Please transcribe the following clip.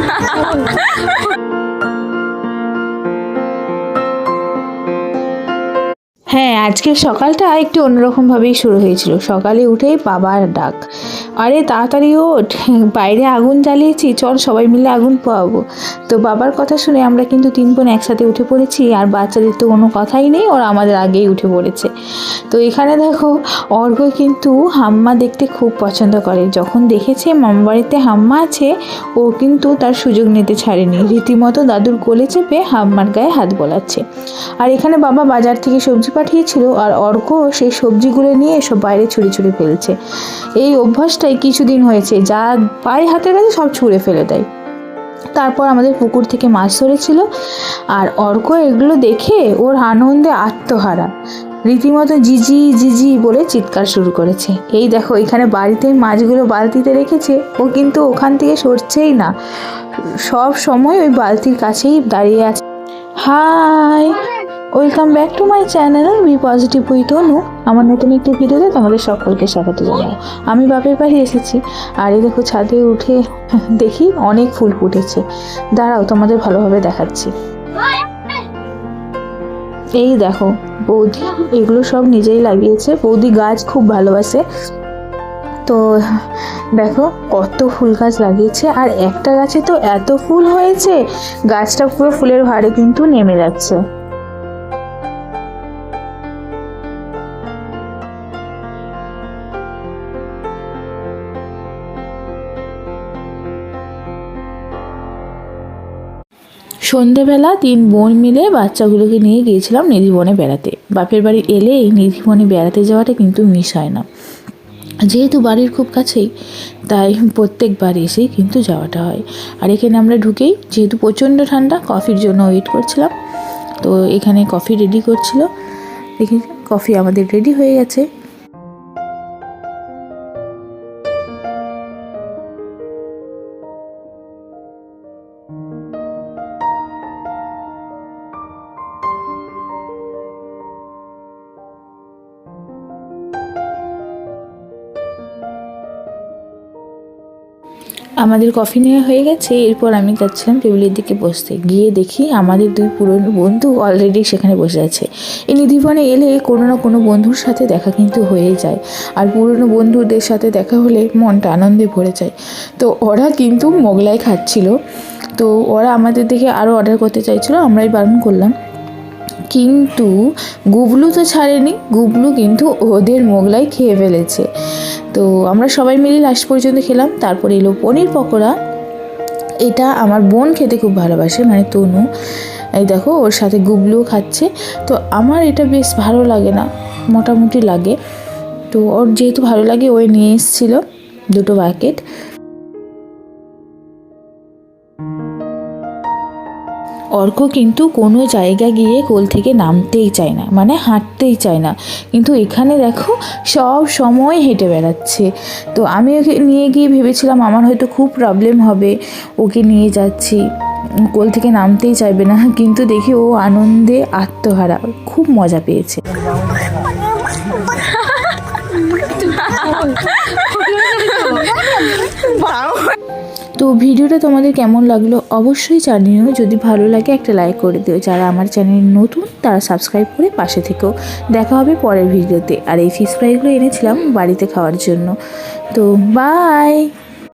哈哈哈哈哈 হ্যাঁ আজকের সকালটা একটু অন্যরকমভাবেই শুরু হয়েছিল। সকালে উঠেই বাবার ডাক। আরে তাড়াতাড়ি ওঠ। বাইরে আগুন জ্বালিয়েছি, চল সবাই মিলে আগুন পোয়াবো তো বাবার কথা শুনে আমরা কিন্তু তিন বোন একসাথে উঠে পড়েছি, আর বাচ্চাদের তো কোনো কথাই নেই, ওরা আমাদের আগেই উঠে পড়েছে। তো এখানে দেখো, অর্ঘ কিন্তু হাম্মা দেখতে খুব পছন্দ করে। যখন দেখেছে মামা বাড়িতে হাম্মা আছে, ও কিন্তু তার সুযোগ নিতে ছাড়েনি। রীতিমতো দাদুর কোলে চেপে হাম্মার গায়ে হাত বোলাচ্ছে। আর এখানে বাবা বাজার থেকে সবজি পাঠিয়েছিল আর অর্ক সেই সবজিগুলো নিয়ে সব বাইরে ছুঁড়ে ছুঁড়ে ফেলছে। এই অভ্যাসটাই কিছুদিন হয়েছে, যা পায়ে হাতের কাছে সব ছুঁড়ে ফেলে দেয়। তারপর আমাদের পুকুর থেকে মাছ ধরেছিল আর অর্ক এগুলো দেখে ওর আনন্দে আত্মহারা। রীতিমতো জিজি জিজি বলে চিৎকার শুরু করেছে। এই দেখো, এখানে বাড়িতে মাছগুলো বালতিতে রেখেছে, ও কিন্তু ওখান থেকে সরছেই না। সব সময় ওই বালতির কাছেই দাঁড়িয়ে আছে। Hi welcome back to my channel B positive with Anu আমার নতুন একটি ভিডিওতে তোমাদের সকলকে স্বাগত জানাই। আমি বাপের বাড়ি এসেছি, আর এই দেখো ছাদে উঠে দেখি অনেক ফুল ফুটেছে। দাঁড়াও, তোমাদের ভালোভাবে দেখাচ্ছি। এই দেখো, বৌদি, এগুলো সব নিজেই লাগিয়েছে। বৌদি গাছ খুব ভালোবাসে। তো দেখো, কত ফুল গাছ লাগিয়েছে, আর একটা গাছে তো এত ফুল হয়েছে, গাছটা পুরো ফুলের ভারে কিন্তু নেমে যাচ্ছে। সন্ধেবেলা তিন বোন মিলে বাচ্চাগুলোকে নিয়ে গিয়েছিলাম নিধিবনে বেড়াতে। বাপের বাড়ি এলেই নিধিবনে বেড়াতে যাওয়াটা কিন্তু মিস হয় না। যেহেতু বাড়ির খুব কাছেই, তাই প্রত্যেকবার এসেই কিন্তু যাওয়াটা হয়। আর এখানে আমরা ঢুকেই, যেহেতু প্রচণ্ড ঠান্ডা, কফির জন্য ওয়েট করছিলাম। তো এখানে কফি রেডি করছিল। দেখি, কফি আমাদের রেডি হয়ে গেছে। আমাদের কফি নেওয়া হয়ে গেছে, এরপর আমি যাচ্ছিলাম টেবিলের দিকে বসতে। গিয়ে দেখি আমাদের দুই পুরনো বন্ধু অলরেডি সেখানে বসে আছে। এই নিধিবনে এলে কোনো না কোনো বন্ধুর সাথে দেখা কিন্তু হয়ে যায়। আর পুরনো বন্ধুদের সাথে দেখা হলে মনটা আনন্দে ভরে যায়। তো ওরা কিন্তু মোগলাই খাচ্ছিল। তো ওরা আমাদের দেখে আরও অর্ডার করতে চাইছিল, আমরাই বারণ করলাম। কিন্তু গুবলু তো ছাড়েনি, গুবলু কিন্তু ওদের মোগলাই খেয়ে ফেলেছে। তো আমরা সবাই মিলে লাস্ট পর্যন্ত খেলাম। তারপর এলো পনির পকোড়া। এটা আমার বোন খেতে খুব ভালোবাসে মানে তনু। এই দেখো, ওর সাথে গুবলুও খাচ্ছে। তো আমার এটা বেশ ভালো লাগে না, মোটামুটি লাগে। তো ওর যেহেতু ভালো লাগে, ওই নিয়ে এসেছিল দুটো প্যাকেট অর্ক কিন্তু কোনো জায়গা গিয়ে কোল থেকে নামতেই চায় না মানে হাঁটতেই চায় না। কিন্তু এখানে দেখো সব সময় হেঁটে বেড়াচ্ছে। তো আমি ওকে নিয়ে গিয়ে ভেবেছিলাম আমার হয়তো খুব প্রবলেম হবে, ওকে নিয়ে যাচ্ছি। কোল থেকে নামতেই চাইবে না, কিন্তু দেখি ও আনন্দে আত্মহারা, খুব মজা পেয়েছে। তো ভিডিওটা তোমাদের কেমন লাগল অবশ্যই জানিও। যদি ভালো লাগে একটা লাইক করে দিও। যারা আমার চ্যানেল নতুন, তারা সাবস্ক্রাইব করে পাশে থেকেও দেখা হবে পরের ভিডিওতে। আর এই ফিস ফ্রাইগুলো এনেছিলাম বাড়িতে খাওয়ার জন্য। তো বাই